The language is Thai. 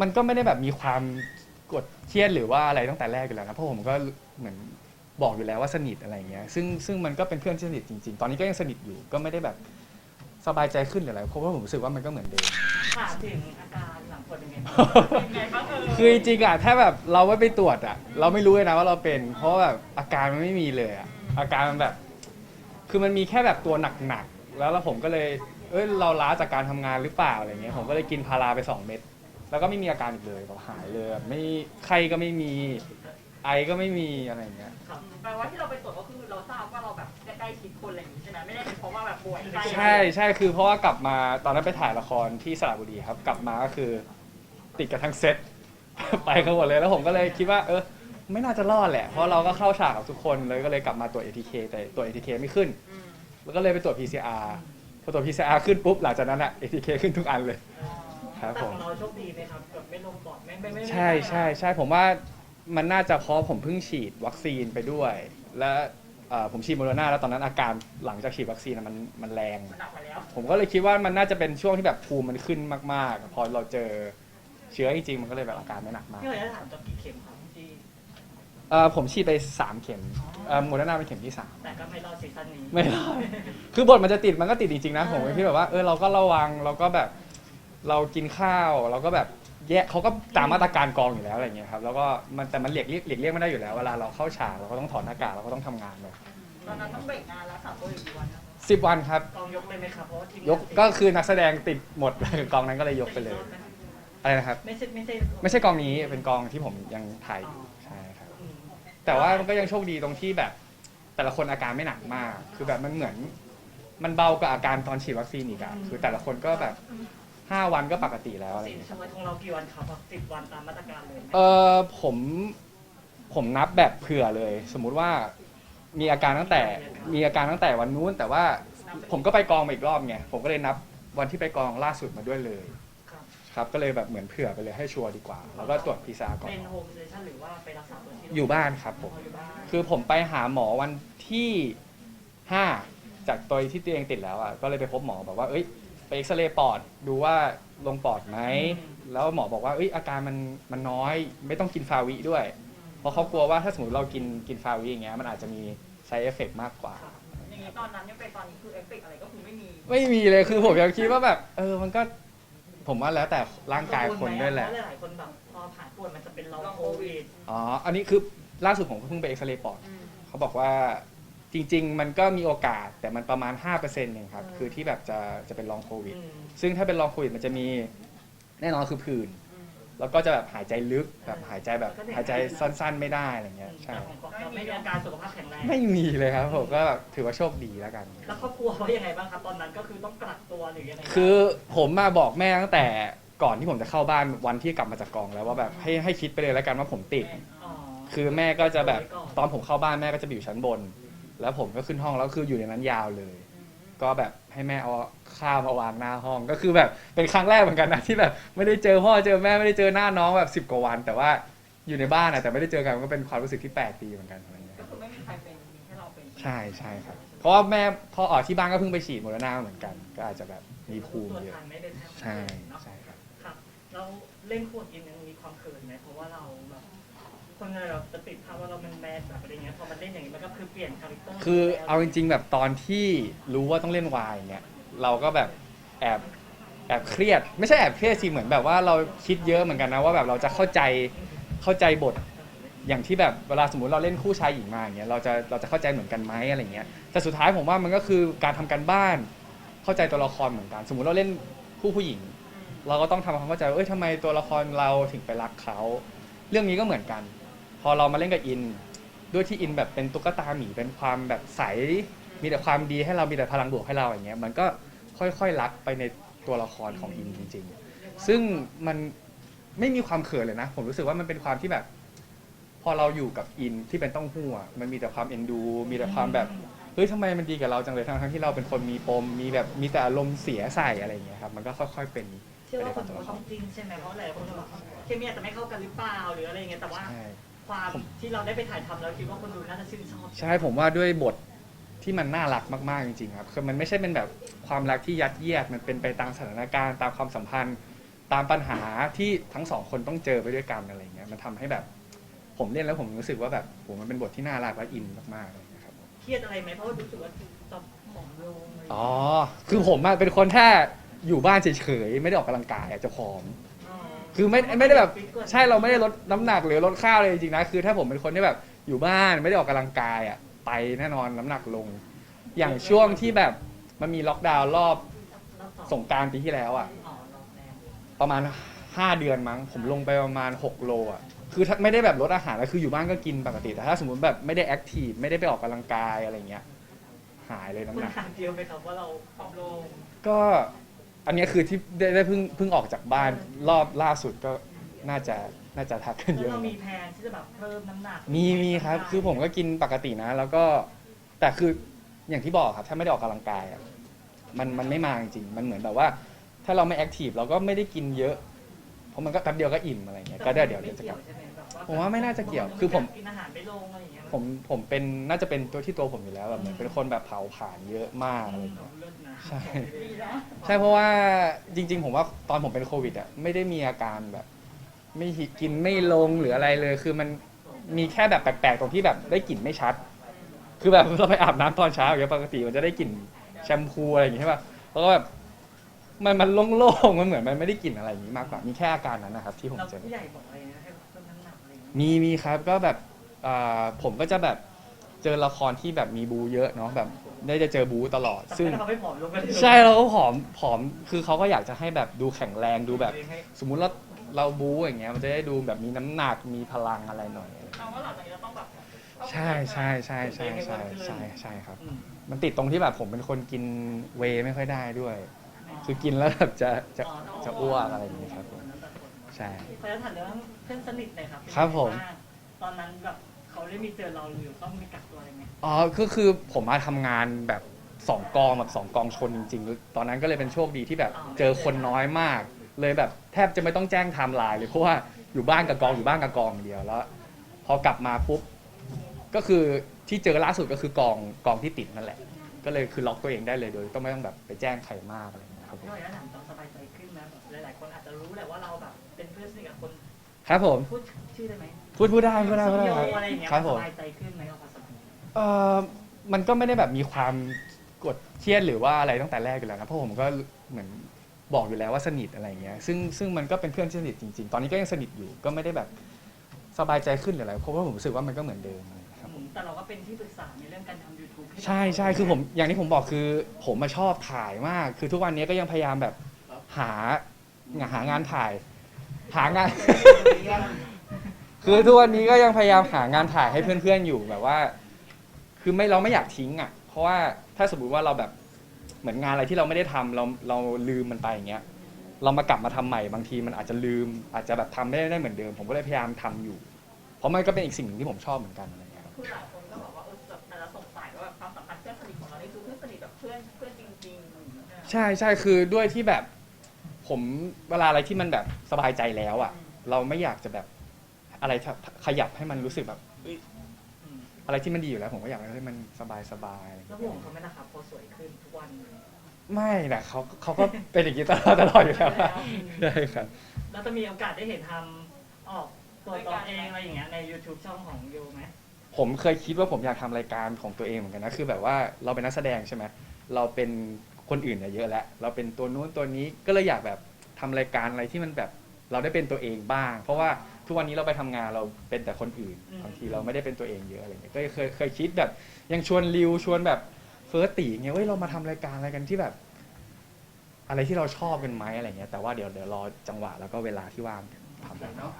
มันก็ไม่ได้แบบมีความกดเครียดหรือว่าอะไรตั้งแต่แรกอยู่แล้วนะเพราะผมก็เหมือนบอกอยู่แล้วว่าสนิทอะไรเงี้ยซึ่งซึ่งมันก็เป็นเพื่อนที่สนิทจริง ๆ ตอนนี้ก็ยังสนิทอยู่ก็ไม่ได้แบบสบายใจขึ้นหรืออะไรเพราะว่าผมรู้สึกว่ามันก็เหมือนเดิม ถามถึงอาการหลังผลยังไงบ้างเป็นไงบ้างเออคือจริงๆอะถ้าแบบเราไม่ไปตรวจอะเราไม่รู้เลยนะว่าเราเป็น เพราะว่าแบบอาการมันไม่มีเลยอะอาการมันแบบ คือมันมีแค่แบบตัวหนักๆแล้วแล้วผมก็เลย เอ้ยเราล้าจากการทำงานหรือเปล่าอะไรเงี้ยผมก็เลยกินพาราไปสองเม็ด แล้วก็ไม่มีอาการอีกเลยแบบหายเลยแบบไม่ไข้ก็ไม่มีไอก็ไม่มีอะไรเงี้ย ครับแปลว่าที่เราไปตรวจก็คือเราทราบว่าเราแบบใกล้ชิดคนอะไรอย่างนี้ใช่ไหมไม่ได้เป็นเพราะว่าแบบป่วยใกล้ใช่ใช่คือเพราะว่ากลับมาตอนนั้นไปถ่ายละครที่สระบุรีครับ กลับมาก็คือ ติดกันทั้งเซต ไปกันหมดเลยแล้วผมก็เลยคิดว่า เออ ไม่น่าจะรอดแหละ เพราะเราก็เข้าฉากกับทุกคนเลยก็เลยกลับมาตรวจ ATK แต่ตรวจ ATK ไม่ขึ้น อืมแล้วก็เลยไปตรวจ PCR พอตรวจ PCR ขึ้นปุ๊บหลังจากนั้นอะ ATK ขึ้นทุกอันเลย ครับแต่ผขม องเราโชคดีไหมครับแบบไม่ลงปอดไม่ไม่ไม่ใช่ใช่ใช่ผมว่ามันน่าจะเพราะผมเพิ่งฉีดวัคซีนไปด้วย และเอ่อผมฉีดโมเดอร์นาแล้วตอนนั้นอาการหลังจากฉีดวัคซีนอะมันมันแรงมันหนักไปแล้ว ผมก็เลยคิดว่ามันน่าจะเป็นช่วงที่แบบภูมิมันขึ้นมากๆ พอเราเจอเชื้อจริงๆมันก็เลยแบบอาการไม่หนักมากพี่เลยจะถามตัวกี่เข็มครับที่เอ่อผมฉีดไป 3 เข็มเอ่อโมเดอร์นาเป็นเข็มที่ 3 แต่ก็ไม่รอดซีซั่นนี้ ไม่รอด คือบทมันจะติดมันก็ติดจริงๆนะ ผมก็คิดแบบว่าเออเราก็ระวังเราก็แบบ เรากินข้าวเราก็แบบแยกเขาก็ตามมาตรการกองอยู่แล้วอะไรเงี้ยครับแล้วก็มันแต่มันเลียกเลี่ยงหลีกเลี่ยงไม่ได้อยู่แล้วเวลาเราเข้าฉากเราก็ต้องถอดหน้ากากเราก็ต้องทำงานเลยตอนนั้นต้องเบรกงานแล้วสามตัวอยู่กี่วันครับสิบวันครับ กองยกเลยไหมครับเพราะว่าทีมยกก็คือนักแสดงติดหมด กองนั้นก็เลยยกไปเลยอะไรนะครับ ไม่ใช่ไม่ใช่ไม่ใช่กองนี้เป็นกองที่ผมยังถ่ายอยู่ใช่ครับ อืมแต่ว่ามันก็ยังโชคดีตรงที่แบบ แต่ละคนอาการไม่หนักมาก คือแบบมันเหมือน มันเบากว่าอาการตอนฉีดวัคซีนอีกอะคือแต่ละคนก็แบบ ห้าวันก็ปกติแล้วอะไรสิอย่างเงี้ยชั่วโมงของเรากี่วันครับสิบวันตามมาตรการเลยไหมเออผมผมนับแบบเผื่อเลย สมมุติว่ามีอาการตั้งแต่มีอาการตั้งแต่วันนู้น แต่ว่าผมก็ไปกองมาอีกรอบไงผมก็เลยนับวันที่ไปกองล่าสุดมาด้วยเลยครับครับ ก็เลยแบบเหมือนเผื่อไปเลยให้ชัวร์ดีกว่า แล้วก็ตรวจพีซาก่อนเป็นโฮมเซชั่นหรือว่าไปรักษาตัวที่โรงอยู่บ้านครับผม อยู่บ้านคือผมไปหาหมอวันที่ห้าจากตัวที่ตัวเองติดแล้วอะก็เลยไปพบหมอบอกว่า เอ้ยไป เอ็กซเรย์ปอดดูว่าลงปอดไหม แล้วหมอบอกว่าเอ้ยอาการมันมันน้อยไม่ต้องกินฟาวิด้วย เพราะเขากลัวว่าถ้าสมมติเรากินกินฟาวิอย่างเงี้ยมันอาจจะมี side effect มากกว่าครับอย่างนี้ตอนนั้นยังเป็นตอนนี้คือเอฟเฟกต์อะไรก็คือไม่มีไม่มีเลยคือผมยังคิดว่าแบบ เออมันก็ผมว่าแล้วแต่ร่างกายคนด้วยแหละ เพราหลายๆคนแบบพอผ่านป่วยมันจะเป็นลองโควิด อ๋อ อันนี้คือล่าสุดผมก็เพิ่งไปเอ็กซเรย์ปอด เขาบอกว่า จริง ๆ มันก็มีโอกาสแต่มันประมาณ 5%เองครับ คือที่แบบจะจะเป็นลองโควิด ซึ่งถ้าเป็นลองโควิดมันจะมีแน่นอนคือผื่น แล้วก็จะแบบหายใจลึกแบบหายใจแบบหายใจสั้น ๆ ไม่ได้อะไรเงี้ย ใช่แต่ของเราไม่มีอาการสุขภาพแข็งแรง ไม่มีเลยครับผมก็แบบถือว่าโชคดีแล้วกัน แล้วครอบครัวว่ายังไงบ้างครับ ตอนนั้นก็คือต้องกักตัวหรือยังไงคือผมมาบอกแม่ตั้งแต่ก่อนที่ผมจะเข้าบ้านวันที่กลับมาจากกองแล้วว่าแบบให้ให้คิดไปเลยแล้วกันว่าผมติด อ๋อคือแม่ก็จะแบบไว้ก่อนตอนผมเข้าบ้านแม่ก็จะไปอยู่ชั้นบน แล้วผมก็ขึ้นห้องแล้วคืออยู่ในนั้นยาวเลย ก็แบบให้แม่เอาข้าวมาวางหน้าห้อง ก็คือแบบเป็นครั้งแรกเหมือนกันนะที่แบบไม่ได้เจอพ่อเจอแม่ไม่ได้เจอหน้าน้องแบบสิบกว่าวัน แต่ว่าอยู่ในบ้านนะแต่ไม่ได้เจอกันมันก็เป็นความรู้สึกที่แปลกดีเหมือนกันอะไรเงี้ยก็คือไม่มีใครเป็นมีแค่เราเป็นใช่ใช่ครับ เพราะว่าแม่พ่อออกที่บ้านก็เพิ่งไปฉีดโมเดอร์นาเหมือนกัน ก็อาจจะแบบมีภูมิตรวจเยอะทันไม่ได้แท้ใช่เนาะใช่ครับ ครับแล้วเล่นขวดอินยังมีความเขินไหมเพราะว่าเราแบบ คนเราจะติดภาพว่าเรามันแมสแบบอะไรเงี้ยพอมันเล่นอย่างนี้มันก็คือเปลี่ยนคาแรคเตอร์คือเอาจริง ๆ แบบตอนที่รู้ว่าต้องเล่นวายเนี่ย เราก็แบบแอบแอบเครียด ไม่ใช่แอบเครียดสิเหมือนแบบว่าเราคิดเยอะเหมือนกันนะว่าแบบเราจะเข้าใจเข้าใจบท อย่างที่แบบเวลาสมมติเราเล่นคู่ชายหญิงมาอย่างเงี้ยเราจะเราจะเข้าใจเหมือนกันไหมอะไรเงี้ยแต่สุดท้ายผมว่ามันก็คือการทำการบ้าน เข้าใจตัวละครเหมือนกัน สมมติเราเล่นคู่ผู้หญิง เราก็ต้องทำความเข้าใจว่าเอ้ยทำไมตัวละครเราถึงไปรักเขา เรื่องนี้ก็เหมือนกัน พอเรามาเล่นกับอิน ด้วยที่อินแบบเป็นตุ๊กตาหมีเป็นความแบบใส มีแต่ความดีให้เรามีแต่พลังบวกให้เราอย่างเงี้ยมันก็ค่อยๆรักไปในตัวละครของอินจริง ๆ ซึ่งมันไม่มีความเขินเลยนะ ผมรู้สึกว่ามันเป็นความที่แบบ พอเราอยู่กับอินที่เป็นเต้องหัวมันมีแต่ความเอ็นดู มีแต่ความแบบเฮ้ยทำไมมันดีกับเราจังเลยทั้งๆที่เราเป็นคนมีปมมีแบบมีแต่อารมณ์เสียใส่อะไรอย่างเงี้ยครับมันก็ค่อย ๆ เป็นเชื่อว่าคนดูต้องจริงใช่ไหมเพราะหลายคนจะบอกเคมีอาจจะไม่เข้ากันหรือเปล่าหรืออะไรเงี้ยแต่ว่า ใช่ ความที่เราได้ไปถ่ายทำแล้วคิดว่าคนดูน่าจะชื่นชอบใช่ผมว่าด้วยบทที่มันน่ารักมาก ๆ จริง ๆ ครับคือมันไม่ใช่เป็นแบบความรักที่ยัดเยียดมันเป็นไปตามสถานการณ์ตามความสัมพันธ์ ตามปัญหาที่ทั้งสองคนต้องเจอไปด้วยกันอะไรเงี้ยมันทำให้แบบ ผมเล่นแล้วผมรู้สึกว่าแบบโหมันเป็นบทที่น่ารักและอินมากๆเลยนะครับผมเครียดอะไรไหมเพราะว่ารู้สึกว่าตอบผอมลงอะไรอย่างอ๋อเงี้ยคือผมอะเป็นคนแค่อยู่บ้านเฉยๆ ไม่ได้ออกกำลังกายอะจะผอมอ๋อ คือไม่ไม่ได้แบบฟิตกว่ใช่เราไม่ได้ลดน้ำหนักหรือลดข้าวเลยจริงๆนะคือ ถ้าผมเป็นคนที่แบบอยู่บ้านไม่ได้ออกกำลังกายอะไปแน่นอนน้ำหนักลง อย่างช่วงที่แบบมันมีล็อกดาวน์รอบรอบสองสงกรารปีที่แล้วอะอ๋อรอบแรกประมาณ 5 เดือนมั้ง ผมลงไปประมาณ 6 โลอะ คือถ้าไม่ได้แบบลดอาหารแล้วคืออยู่บ้านก็กินปกติ แต่ถ้าสมมติแบบไม่ได้แอคทีฟไม่ได้ไปออกกำลังกายอะไรเงี้ย หายเลยน้ำคุณหนัก ถามเดียวไหมครับว่าเราผอมลงก็ อันเนี้ยคือที่ได้ได้เพิ่งเพิ่งออกจากบ้านรอบล่าสุดก็น่าจะน่าจะทักกันเยแล้วอะเราเหมือนกันมีแผนที่จะแบบเพิ่มน้ำหนักมีมีครับ คือผมก็กินปกตินะ แล้วก็แต่คืออย่างที่บอกครับ ถ้าไม่ได้ออกกำลังกายอะมันมันไม่มาจริงๆมันเหมือนแบบว่า ถ้าเราไม่แอคทีฟเราก็ไม่ได้กินเยอะเพราะมันก็แป๊บเดียวก็อิ่มอะไรเงี้ยก็เดี๋ยวเดี๋ยวเดี๋ยวจะกลับใช่ไหมแบบ ผมว่าไม่น่าจะเกี่ยวคือผม กินอาหารไม่ลงอะไรอย่างเงี้ยผมผมเป็นน่าจะเป็นตัวที่ตัวผมอยู่แล้วแบบเหมือนเป็นคนแบบเผาผลาญเยอะมากอือะไรมเงี้ย เลิศนะใช่ ดีเนาะใช่เพราะว่าจริง ๆ ผมว่าตอนผมเป็นโควิดอะไม่ได้มีอาการแบบ ไม่หิกินไม่ลงหรืออะไรเลย คือมันมีแค่แบบแปลกๆตรงที่แบบได้กลิ่นไม่ชัด คือแบบเราไปอาบน้ำตอนเช้าอย่างเงี้ยปกติมันจะได้กลิ่นแชมพูอะไรอย่างเงี้ยใช่ป่ะแล้วก็แบบมันมันโล่งๆมันเหมือนมันไม่ได้กลิ่นอะไรอย่างงี้มากกว่ามีแค่อาการนั้นนะครับที่ผมเราเจอ ผู้ใหญ่บอกอะไรนะให้เพิ่ มน้ำหนักอะไรอย่างเงี้ยมีมีครับก็แบบอ่าผมก็จะแบบเจอละครที่แบบมีบูเยอะเนาะแบบได้จะเจอบูตลอด ซึ่งแต่เขาไม่ผอมลงไปเลยใช่เราก็ผอมผอมคือเขาก็อยากจะให้แบบดูแข็งแรงดูแบบให้สมมุติเราเราบู๊อย่างเงี้ยมันจะได้ดูแบบมีน้ำหนักมีพลังอะไรหน่อยเอาว่าหลังจากนี้เราต้องแบบใช่ใช่ใช่ใช่ใช่ใช่ใช่ครับ อืมมันติดตรงที่แบบผมเป็นคนกินเวย์ไม่ค่อยได้ด้วย คือกินแล้วแบบจะจะจะอ้วกอะไรอย่างเงี้ยครับผม ใช่ ขอจะถามเรื่องเพื่อนสนิทหน่อยครับเป็นครับผมไงางตอนนั้นแบบเขาได้มีเจอเราหรือต้องมีกักตัวอะไรไหมอ๋อก็คือผมมาทำงานแบบสองกองแบบสองกองชนจริง ๆ ตอนนั้นก็เลยเป็นโชคดีที่แบบเจอคนน้อยมาก เลยแบบแทบจะไม่ต้องแจ้งไทม์ไลน์เลยเพราะว่าอยู่บ้านกับกองอยู่บ้านกับกองอย่างเดียวแล้ว พอกลับมาปุ๊บก็คือที่เจอล่าสุดก็คือกองกองที่ติดนั่นแหละ ก็เลยคือล็อกตัวเองได้เลยโดยต้องไม่ต้องแบบไปแจ้งใครมากอะไรอย่างเงี้ยครับผม พี่หน่อยแล้วถามต้องสบายใจขึ้นนะแบบหลายๆ คนอาจจะรู้แหละว่าเรา ครับผม พูดชื่อได้ไหมพูดพูดได้พูดได้พูดได้โยครับอะไรอย่างเงี้ยครับผมสบายใจขึ้นไหมกับความสัมพันธ์เออมันก็ไม่ได้แบบมีความกดเครียดหรือว่าอะไรตั้งแต่แรกอยู่แล้วนะเพราะผมก็เหมือนบอกอยู่แล้วว่าสนิทอะไรเงี้ยซึ่งซึ่งมันก็เป็นเพื่อนที่สนิทจริงๆ ตอนนี้ก็ยังสนิทอยู่ก็ไม่ได้แบบสบายใจขึ้นหรืออะไรเพราะว่าผมรู้สึกว่ามันก็เหมือนเดิมนะครับ อืมแต่เราก็เป็นที่ปรึกษาในเรื่องการทำ YouTube ห้ใช่ใช่คือผมอย่างที่ผมบอกคือ ผมมาชอบถ่ายมาก คือทุกวันนี้ก็ยังพยายามแบบหาหางานถ่าย หางาน คือทุกวันนี้ก็ยังพยายามหางานถ่ายให้เพื่อนๆอยู่แบบว่า คือไม่เราไม่อยากทิ้งอะ เพราะว่าถ้าสมมติว่าเราแบบเหมือนงานอะไรที่เราไม่ได้ทำเราเราลืมมันไปอย่างเงี้ย เรามากลับมาทำใหม่บางทีมันอาจจะลืม อาจจะแบบทำไม่ได้เหมือนเดิม ผมก็เลยพยายามทำอยู่ เพราะมันก็เป็นอีกสิ่งหนึ่งที่ผมชอบเหมือนกันอะไรเงี้ยครับคือหลายคนก็บอกว่าเออแบบแต่ละสงสัยว่าแบบความสัมพันธ์เพื่อนสนิทของเรานี่คือเพื่อนสนิทแบบเพื่อนเพื่อนจริงๆอะไรอย่างเงี้ย ใช่ใช่คือด้วยที่แบบ ผมเวลาอะไรที่มันแบบสบายใจแล้วอะ เราไม่อยากจะแบบอะไรขยับให้มันรู้สึกแบบเอ้ยอืมอะไรที่มันดีอยู่แล้ว ผมก็อยากให้มันสบายสบายๆอะไรแล้วเงี้ยห่วงเขาไหมล่ะครับพอสวยขึ้นทุกวันเลย ไม่แหละเขาเขาก็เป็นอย่างนี้ตลอดตลอดอยู่แล้ว ใช่ครับ แล้วจะมีโอกาสได้เห็นทำออกตัวตนเองอะไรอย่างเงี้ยใน YouTube ช่องของโยไหมผมเคยคิดว่าผมอยากทำรายการของตัวเองเหมือนกันนะ คือแบบว่าเราเป็นนักแสดงใช่ไหมเราเป็น คนอื่นเนี่ยเยอะแล้วเราเป็นตัวนู้นตัวนี้ก็เลยอยากแบบทำรายการอะไรที่มันแบบเราได้เป็นตัวเองบ้าง เพราะว่าทุกวันนี้เราไปทำงานเราเป็นแต่คนอื่นบางทีเราไม่ได้เป็นตัวเองเยอะอะไรเงี้ยก็เคยเคยคิดแบบ ยังชวนริวชวนแบบเฟิร์สตีเงี้ยเว้ยเรามาทำรายการอะไรกันที่แบบ อะไรที่เราชอบกันไหมอะไรเงี้ยแต่ว่าเดี๋ยวเดี๋ยวรอจังหวะแล้วก็เวลาที่ว่างทำ เนาะ